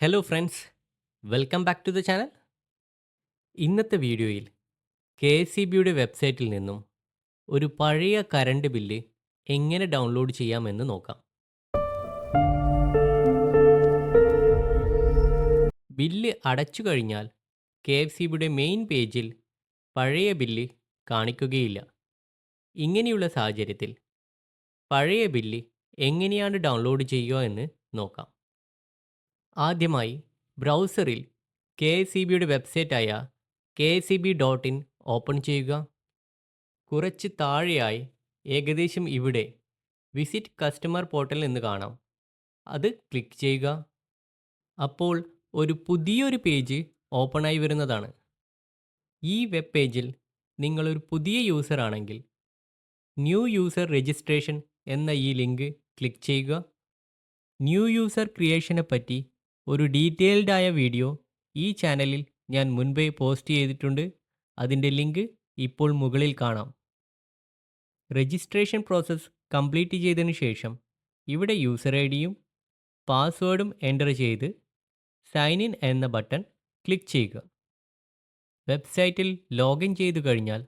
Hello friends welcome back to the channel ഇന്നത്തെ വീഡിയോയിൽ K S C ബിയുടെ വെബ്സൈറ്റിൽ നിന്നും ഒരു പഴയ കറണ്ട് ബില്ല് എങ്ങനെ ഡൗൺലോഡ് ചെയ്യാമെന്ന് നോക്കാം. ബില്ല് അടച്ചു കഴിഞ്ഞാൽ കെ എഫ് സി ബിയുടെ മെയിൻ പേജിൽ പഴയ ബില്ല് കാണിക്കുകയില്ല. ഇങ്ങനെയുള്ള സാഹചര്യത്തിൽ പഴയ ബില്ല് എങ്ങനെയാണ് ഡൗൺലോഡ് ചെയ്യുക എന്ന് നോക്കാം. ആദ്യമായി ബ്രൗസറിൽ കെ എസ് സി ബിയുടെ വെബ്സൈറ്റായ K S C B dot in open ചെയ്യുക. കുറച്ച് താഴെയായി ഏകദേശം ഇവിടെ വിസിറ്റ് കസ്റ്റമർ പോർട്ടൽ എന്ന് കാണാം. അത് ക്ലിക്ക് ചെയ്യുക. അപ്പോൾ ഒരു പുതിയൊരു പേജ് ഓപ്പണായി വരുന്നതാണ്. ഈ വെബ് പേജിൽ നിങ്ങളൊരു പുതിയ യൂസർ ആണെങ്കിൽ ന്യൂ യൂസർ രജിസ്ട്രേഷൻ എന്ന ഈ ലിങ്ക് ക്ലിക്ക് ചെയ്യുക. ന്യൂ യൂസർ ക്രിയേഷനെ പറ്റി ഒരു ഡീറ്റെയിൽഡ് ആയ വീഡിയോ ഈ ചാനലിൽ ഞാൻ മുൻപേ പോസ്റ്റ് ചെയ്തിട്ടുണ്ട്. അതിന്റെ ലിങ്ക് ഇപ്പോൾ മുകളിൽ കാണാം. രജിസ്ട്രേഷൻ പ്രോസസ്സ് കംപ്ലീറ്റ് ചെയ്തതിന് ശേഷം ഇവിടെ യൂസർ ഐ ഡിയും പാസ്വേഡും എന്റർ ചെയ്ത് സൈൻ ഇൻ എന്ന ബട്ടൺ ക്ലിക്ക് ചെയ്യുക. വെബ്സൈറ്റിൽ ലോഗിൻ ചെയ്തു കഴിഞ്ഞാൽ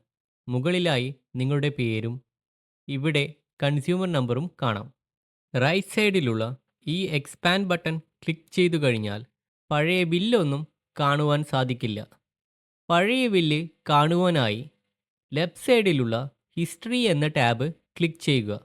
മുകളിലായി നിങ്ങളുടെ പേരും ഇവിടെ കൺസ്യൂമർ നമ്പറും കാണാം. റൈറ്റ് സൈഡിലുള്ള ഈ എക്സ്പാൻഡ് ബട്ടൺ ക്ലിക്ക് ചെയ്തു കഴിഞ്ഞാൽ പഴയ ബില്ലൊന്നും കാണുവാൻ സാധിക്കില്ല. പഴയ ബില്ല് കാണുവാനായി ലെഫ്റ്റ് സൈഡിലുള്ള ഹിസ്റ്ററി എന്ന ടാബ് ക്ലിക്ക് ചെയ്യുക.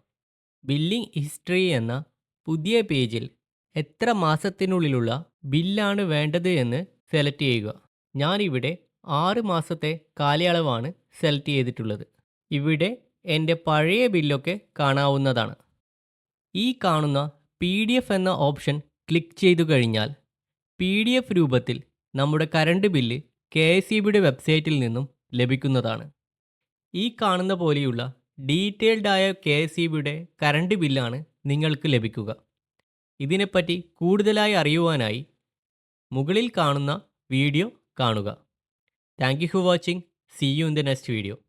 ബില്ലിംഗ് ഹിസ്റ്ററി എന്ന പുതിയ പേജിൽ എത്ര മാസത്തിനുള്ളിലുള്ള ബില്ലാണ് വേണ്ടത് എന്ന് സെലക്ട് ചെയ്യുക. ഞാനിവിടെ ആറ് മാസത്തെ കാലയളവാണ് സെലക്ട് ചെയ്തിട്ടുള്ളത്. ഇവിടെ എന്റെ പഴയ ബില്ലൊക്കെ കാണാവുന്നതാണ്. ഈ കാണുന്ന പി ഡി എഫ് എന്ന ഓപ്ഷൻ ക്ലിക്ക് ചെയ്തു കഴിഞ്ഞാൽ പി ഡി എഫ് രൂപത്തിൽ നമ്മുടെ current bill K S E ബിയുടെ വെബ്സൈറ്റിൽ നിന്നും ലഭിക്കുന്നതാണ്. ഈ കാണുന്ന പോലെയുള്ള ഡീറ്റെയിൽഡായ കെ എസ് ഇ ബിയുടെ കറണ്ട് ബില്ലാണ് നിങ്ങൾക്ക് ലഭിക്കുക. ഇതിനെപ്പറ്റി കൂടുതലായി അറിയുവാനായി മുകളിൽ കാണുന്ന വീഡിയോ കാണുക. Thank you for watching. See you in the next video.